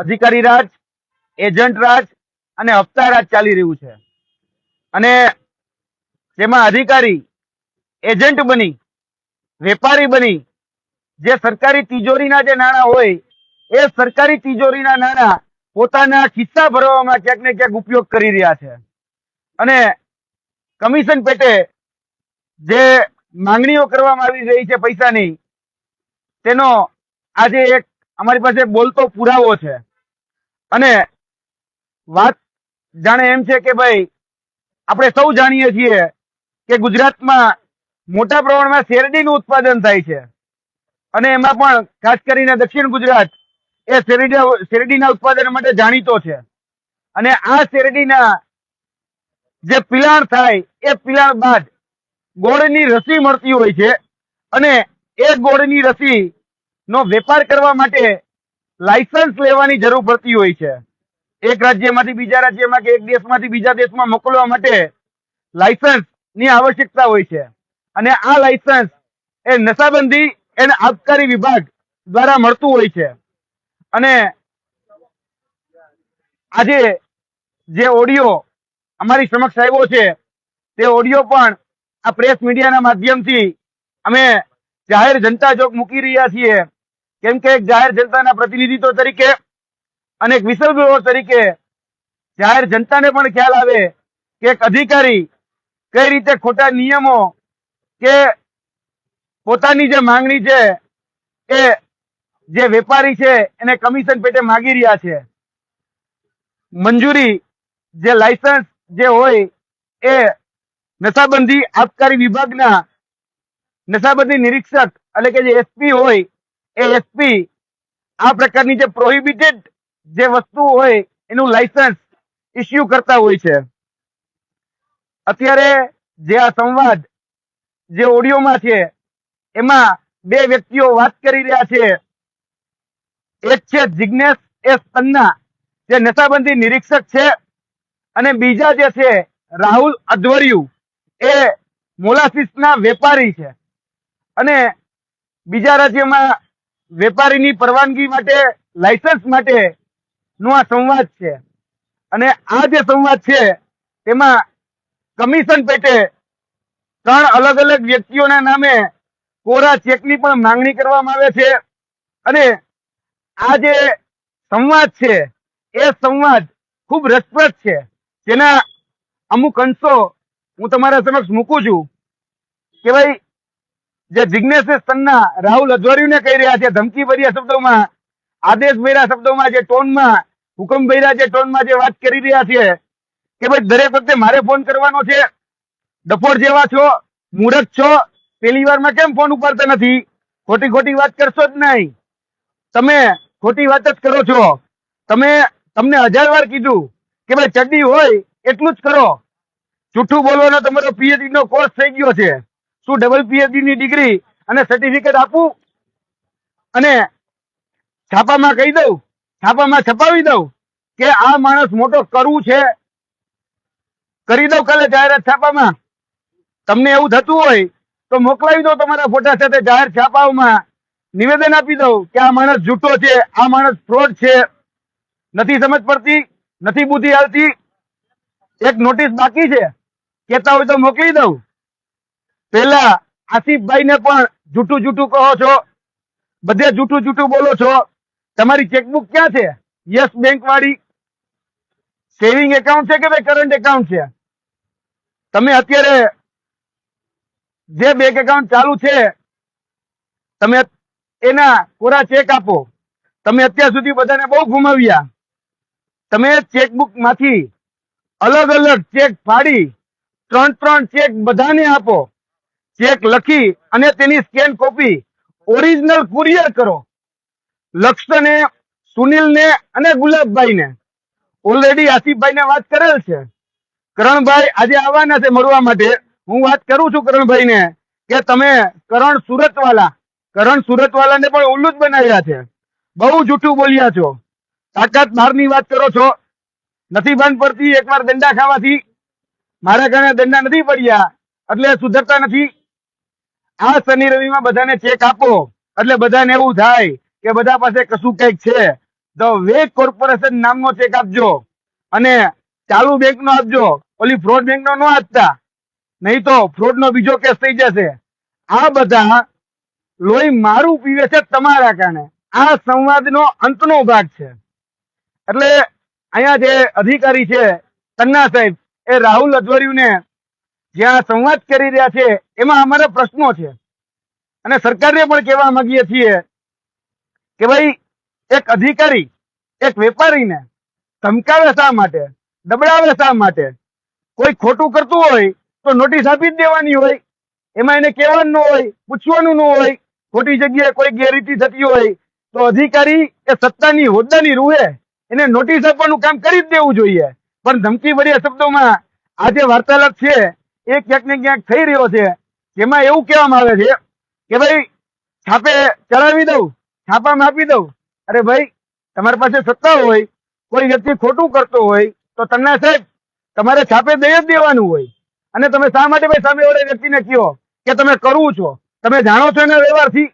અધિકારી રાજ, એજન્ટ રાજ અને હપ્તા રાજ ચાલી રહ્યું છે. અને જેમાં અધિકારી, એજન્ટ બની, વેપારી બની, જે સરકારી તિજોરીના જે નાણાં હોય, એ સરકારી તિજોરીના નાણાં પોતાના ખિસ્સા ભરવામાં ક્યાંક ને ક્યાંક ઉપયોગ કરી રહ્યા છે. અને કમિશન પેટે જે માંગણીઓ કરવામાં આવી રહી છે પૈસાની, તેનો આજે એક અમારી પાસે બોલતો પુરાવો છે. અને વાત જાણે એમ છે કે ભાઈ, આપણે સૌ જાણીએ છીએ કે ગુજરાતમાં મોટા પ્રમાણમાં શેરડીનું ઉત્પાદન થાય છે. અને એમાં પણ ખાસ કરીને દક્ષિણ ગુજરાત એ શેરડી, શેરડીના ઉત્પાદન માટે જાણીતો છે. અને આ શેરડીના જે પિલાણ થાય, એ પિલાણ બાદ ગોળની રસી મળતી હોય છે. અને એ ગોળની રસી નો વેપાર કરવા માટે લાયસન્સ લેવાની જરૂર પડતી હોય છે. એક રાજ્યમાંથી બીજા રાજ્યમાં કે એક દેશમાંથી બીજા દેશમાં મોકલવા માટે લાયસન્સની આવશ્યકતા હોય છે. અને આ લાયસન્સ એ નશાબંધી એને આબકારી વિભાગ દ્વારા મળતું હોય છે. અને આજે જે ઓડિયો અમારી સમક્ષ આવ્યો છે, તે ઓડિયો પણ આ પ્રેસ મીડિયાના માધ્યમથી અમે જાહેર જનતા ચોક મૂકી રહ્યા છીએ. કેમ કે એક જાહેર જનતાના પ્રતિનિધિત્વ તરીકે અને એક વિસલ તરીકે જાહેર જનતાને પણ ખ્યાલ આવે કે એક અધિકારી કઈ રીતે ખોટા નિયમો કે પોતાની જે માંગણી છે એ જે વેપારી છે એને કમિશન પેટે માગી રહ્યા છે. મંજૂરી જે લાયસન્સ જે હોય એ નશાબંધી આબકારી વિભાગના નશાબંધી નિરીક્ષક એટલે કે જે એસપી હોય એ એસપી આ પ્રકારની જે પ્રોહિબિટેડ જે વસ્તુ હોય, એનું લાયસન્સ ઇસ્યુ કરતા હોય છે. અત્યારે જે આ સંવાદ જે ઓડિયોમાં છે, એમાં બે વ્યક્તિઓ વાત કરી રહ્યા છે. એક છે જિજ્ઞેશ એસ તન્ના જે નશાબંધી નિરીક્ષક છે, અને બીજા જે છે રાહુલ અધવરિયુ, એ મોલાસીસના વેપારી છે. અને બીજા રાજ્યમાં વેપારીની પરવાનગી માટે લાયસન્સ માટે નો આ સંવાદ છે. અને આ જે સંવાદ છે, તેમાં કમિશન પેટે ત્રણ અલગ અલગ વ્યક્તિઓના નામે કોરા ચેકની પણ માંગણી કરવામાં આવે છે. અને આ જે સંવાદ છે, એ સંવાદ ખૂબ રસપ્રદ છે. જેના અમુક અંશો હું તમારા સમક્ષ મૂકું છું કે ભાઈ જે જિજ્ઞેશ સન્ના રાહુલ અધવારીને કહી રહ્યા છે, ધમકી ભર્યા શબ્દોમાં, આદેશ ભર્યા શબ્દોમાં જે ટોનમાં, હુકમ ભર્યા જે ટોનમાં જે વાત કરી રહ્યા છે, કે ભાઈ દરેક વખતે મારે ફોન કરવાનો છે ડફોડ જેવા છો મૂરખ છો પેલી વારમાં કેમ ફોન ઉપાડતા નથી? ખોટી ખોટી વાત કરશો જ નહીં. તમે ખોટી વાત જ કરો છો. તમે, તમને હજાર વાર કીધું કે ભાઈ ચડ્ડી હોય એટલું જ કરો. જૂઠું બોલવાનો તમારો પીએચડી નો કોર્સ થઈ ગયો છે. શું ડબલ પીએચડી ની ડિગ્રી અને સર્ટિફિકેટ આપું અને છાપામાં કહી દઉં, છાપામાં છપાવી દઉં કે આ માણસ મોટો કરવું છે. કરી દઉં કાલે જાહેરાત છાપામાં. તમને એવું થતું હોય તો મોકલાવી દો તમારા ફોટા સાથે જાહેર છાપાઓમાં. નિવેદન આપી દઉં કે આ માણસ જૂઠો છે, આ માણસ ફ્રોડ છે. નથી સમજ પડતી, નથી બુદ્ધિ આવતી એક નોટિસ બાકી છે. કેતા હોય તો મોકલી દઉં. પેલા આસિફભાઈ ને પણ જૂઠું જૂઠું કહો છો. બધે જૂઠું જૂઠું બોલો છો. તમારી ચેકબુક ક્યાં છે? યસ બેંક વાળી સેવિંગ એકાઉન્ટ છે કે ભાઈ કરંટ એકાઉન્ટ છે? તમે અત્યારે જે બેંક એકાઉન્ટ ચાલુ છે, તમે એના કોરા ચેક આપો. તમે અત્યાર સુધી બધાને બહુ ગુમાવ્યા. તમે ચેકબુકમાંથી અલગ અલગ ચેક ફાડી ત્રણ ત્રણ ચેક બધાને આપો. ચેક લખી અને તેની સ્કેન કોપી ઓરિજિનલ કુરિયર કરો. લક્ષ્યને સુનિલને અને ગુલાબભાઈને. ઓલરેડી આસિફભાઈને વાત કરેલ છે. કરણભાઈ આજે આવવાના છે મળવા માટે. હું વાત કરું છું કરણભાઈને કે તમે કરણ સુરતવાલા, કરણ સુરતવાલાને પણ ઉલ્લુ જ બનાવ્યા છે. બહુ જૂઠું બોલ્યા છો. તાકાત બહારની વાત કરો છો. નથી બંધ પડતી, એકવાર દંડા ખાવાથી. મારા કારણે દંડા નથી પડ્યા. એટલે સુધરતા નથી. આ શનિ રવિમાં બધાને ચેક આપો. એટલે બધાને એવું થાય કે બધા પાસે કશું કંઈક છે. ધ વે કોર્પોરેશન નામનો ચેક આપજો. અને ચાલુ બેંક નો આપજો. ઓલી ફ્રોડ બેંક નો આપતા. નહીં તો ફ્રોડ નો બીજો કેસ થઈ જશે. આ બધા લોહી મારું પીવે છે તમારા કારણે. આ સંવાદનો અંતનો ભાગ છે. એટલે અહીંયા જે અધિકારી છે તન્ના સાહેબ, એ રાહુલ અધવરિયુને જ્યાં સંવાદ કરી રહ્યા છે, એમાં અમારા પ્રશ્નો છે. અને સરકારને પણ કહેવા માંગીએ છીએ કે ભાઈ, એક અધિકારી, એક વેપારીને ધમકાવે શા માટે દબડાવે શા માટે? કોઈ ખોટું કરતું હોય તો નોટિસ આપી જ દેવાની હોય, એમાં એને કહેવાનું ન હોય, પૂછવાનું ન હોય, ખોટી જગ્યાએ કોઈ ગેરરીતિ થતી હોય, તો અધિકારી એ સત્તાની હોદ્દાની રૂહે એને નોટિસ આપવાનું કામ કરી જ દેવું જોઈએ. પણ ધમકી ભર્યા શબ્દોમાં આ જે વાર્તાલાપ છે એ ક્યાંક ને ક્યાંક થઈ રહ્યો છે, જેમાં એવું કહેવામાં આવે છે કે ભાઈ, છાપે ચડાવી દઉં, છાપામાં આપી દઉં. અરે ભાઈ, તમારી પાસે સત્તા હોય, કોઈ વ્યક્તિ ખોટું કરતો હોય, તો તમને સાહેબ, તમારે છાપે દઈ જ દેવાનું હોય. અને તમે શા માટે ભાઈ સામે વાળા વ્યક્તિને કહો કે તમે કરવું છો? તમે જાણો છો એના વ્યવહારથી?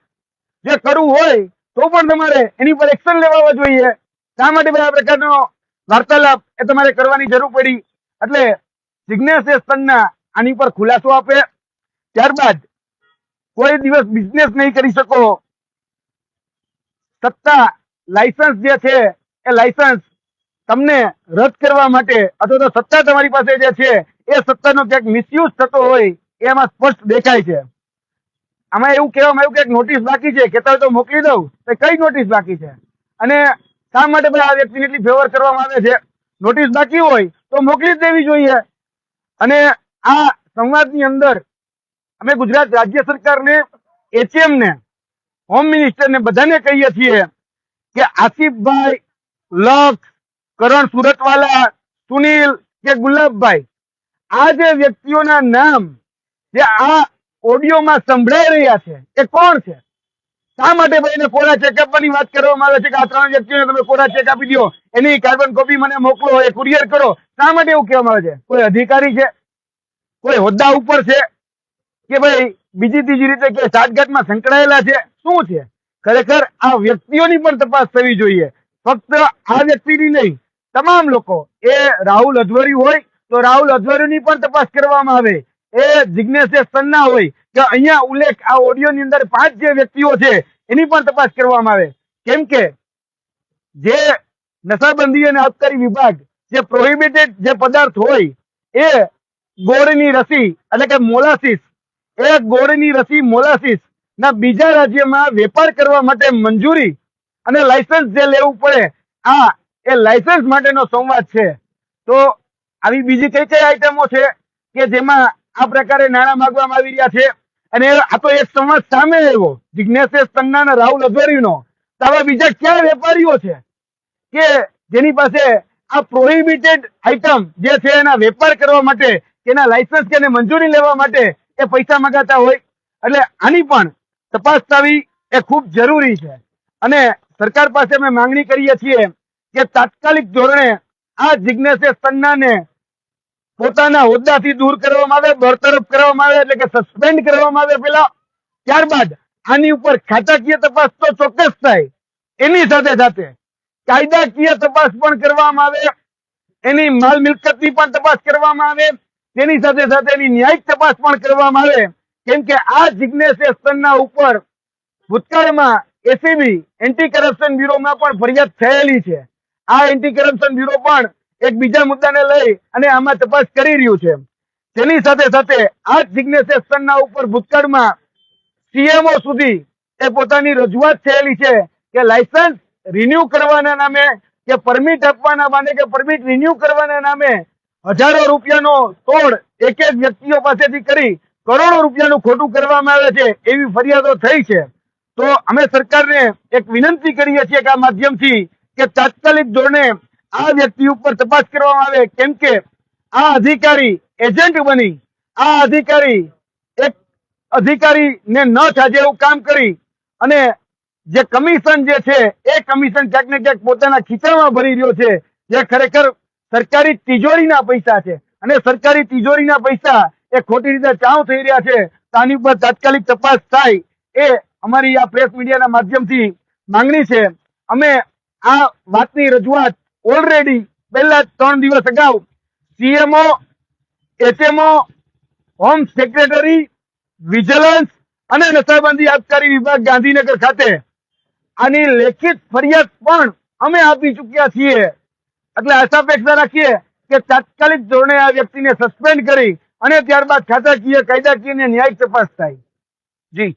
જે કરવું હોય, તો પણ તમારે એની પર એક્શન લેવા જોઈએ. શા માટે ભાઈ આ પ્રકારનો વાર્તાલાપ એ તમારે કરવાની જરૂર પડી? એટલે જિજ્ઞાસ એ સ્તનના આની પર ખુલાસો આપે. ત્યારબાદ કોઈ દિવસ બિઝનેસ નહીં કરી શકો. સત્તા લાયસન્સ જે છે એ લાયસન્સ તમને રદ કરવા માટે અથવા તો સત્તા તમારી પાસે જે છે એ સત્તાનો ક્યાંક મિસયુઝ થતો હોય એમાં સ્પષ્ટ દેખાય છે. આમાં એવું કહેવામાં આવ્યું કે એક નોટિસ બાકી છે. કહેતા હોય તો મોકલી દઉં. તો કઈ નોટિસ બાકી છે? અને શા માટે બધા આ વ્યક્તિને એટલી ફેવર કરવામાં આવે છે? નોટિસ બાકી હોય તો મોકલી જ દેવી જોઈએ. અને આ સંવાદની અંદર અમે ગુજરાત રાજ્ય સરકારને એચએમ ને હોમ મિનિસ્ટર ને બધાને કહીએ છીએ કે આસિફભાઈ લક્ષ કરણ સુરતવાલા, સુનિલ કે ગુલાબભાઈ, આ જે વ્યક્તિઓના નામ જે આ ઓડિયોમાં સંભળાઈ રહ્યા છે, એ કોણ છે? શા માટે ભાઈ એને કોરા ચેકઅપની વાત કરવામાં આવે છે કે આ ત્રણ વ્યક્તિઓને તમે કોરા ચેક આપી દો એની કાર્બન કોપી મને મોકલો, એ કુરિયર કરો. શા માટે એવું કહેવામાં આવે છે? કોઈ અધિકારી છે? કોઈ હોદ્દા ઉપર છે કે ભાઈ બીજી ત્રીજી રીતે કે સાઠગાંઠમાં સંકળાયેલા છે, શું છે? ખરેખર આ વ્યક્તિઓની પણ તપાસ થવી જોઈએ. ફક્ત આ વ્યક્તિની નહીં, તમામ લોકો. એ રાહુલ અધવરી હોય તો રાહુલ અધવરીની પણ તપાસ કરવામાં આવે. એ જિજ્ઞેશ સન્ના હોય કે અહીંયા ઉલ્લેખ આ ઓડિયોની અંદર પાંચ જે વ્યક્તિઓ છે, એની પણ તપાસ કરવામાં આવે. કેમ કે જે નશાબંધી અને આબકારી વિભાગ, જે પ્રોહિબિટેડ જે પદાર્થ હોય, એ ગોળની રસી, એટલે કે મોલાસિસ. એ ગોળની રસી મોલાસીસ. ના, બીજા રાજ્યમાં વેપાર કરવા માટે મંજૂરી અને લાયસન્સ જે લેવું પડે, આ એ લાયસન્સ માટેનો સંવાદ છે. તો આવી બીજી કઈ કઈ આઈટમો છે કે જેમાં આ પ્રકારે નાણાં માંગવામાં આવી રહ્યા છે? અને આ તો એક સંવાદ સામે આવ્યો જિજ્ઞેશ તન્ના અને રાહુલ અધવરીનો. આવા બીજા ક્યાં વેપારીઓ છે? કે જેની પાસે આ પ્રોહિબિટેડ આઇટમ જે છે એના વેપાર કરવા માટે એના લાયસન્સ કે મંજૂરી લેવા માટે એ પૈસા મગાતા હોય. એટલે આની પણ તપાસ થવી એ ખૂબ જરૂરી છે. અને સરકાર પાસે અમે માંગણી કરીએ છીએ કે તાત્કાલિક ધોરણે આ જિજ્ઞેશ સન્નાને પોતાના હોદ્દાથી દૂર કરવામાં આવે, બરતરફ કરવામાં આવે, એટલે કે સસ્પેન્ડ કરવામાં આવે પેલા ત્યારબાદ આની ઉપર ખાતાકીય તપાસ તો ચોક્કસ થાય. એની સાથે સાથે કાયદાકીય તપાસ પણ કરવામાં આવે. એની માલ મિલકતની પણ તપાસ કરવામાં આવે. તેની સાથે સાથે એની ન્યાયિક તપાસ પણ કરવામાં આવે. કેમ કે આ જિજ્ઞેશ સ્તરના ઉપર ભૂતકાળમાં એસીબી એન્ટી કરપ્શન બ્યુરોમાં પણ ફરિયાદ થયેલી છે. આ એન્ટી કરપ્શન બ્યુરો પણ એક બીજા મુદ્દાને લઈ અને આમાં તપાસ કરી રહ્યું છે. તેની સાથે સાથે આ જિજ્ઞેશ સ્તરના ઉપર ભૂતકાળમાં સીએમઓ સુધી એ પોતાની રજૂઆત થયેલી છે કે લાયસન્સ રિન્યુ કરવાના નામે કે પરમિટ આપવાના માને કે પરમિટ રિન્યુ કરવાના નામે હજારો રૂપિયાનો તોડ એક એક વ્યક્તિઓ પાસેથી કરી કરોડો રૂપિયાનું ખોટું કરવામાં આવે છે એવી ફરિયાદો થઈ છે. તો અમે સરકારને એક વિનંતી કરીએ છીએ કે આ માધ્યમથી કે તાત્કાલિક ધોરણે આ વ્યક્તિ ઉપર તપાસ કરવામાં આવે. કેમ કે આ અધિકારી એજન્ટ બની. આ અધિકારી એક અધિકારીને ન થાજે એવું કામ કરી અને જે કમિશન જે છે એ કમિશન ક્યાંક ને ક્યાંક પોતાના ખીચામાં ભરી રહ્યો છે. જે ખરેખર સરકારી તિજોરીના પૈસા છે. અને સરકારી તિજોરીના પૈસા એ ખોટી રીતે ચાવ થઈ રહ્યા છે. તાની ઉપર તાત્કાલિક તપાસ થાય એ અમારી આ પ્રેસ મીડિયાના માધ્યમથી માંગણી છે. અમે આ વાતની રજૂઆત ઓલરેડી પહેલા ત્રણ દિવસ અગાઉ CMO HMO home secretary vigilance અને નશાબંધી આબકારી વિભાગ ગાંધીનગર ખાતે આની લેખિત ફરિયાદ પણ અમે આપી ચૂક્યા છીએ. એટલે આશાપેક્ષા રાખીએ કે તાત્કાલિક ધોરણે આ વ્યક્તિને સસ્પેન્ડ કરી અને ત્યારબાદ ખાતાકીય કાયદાકીય અને ન્યાયિક તપાસ થાય. જી.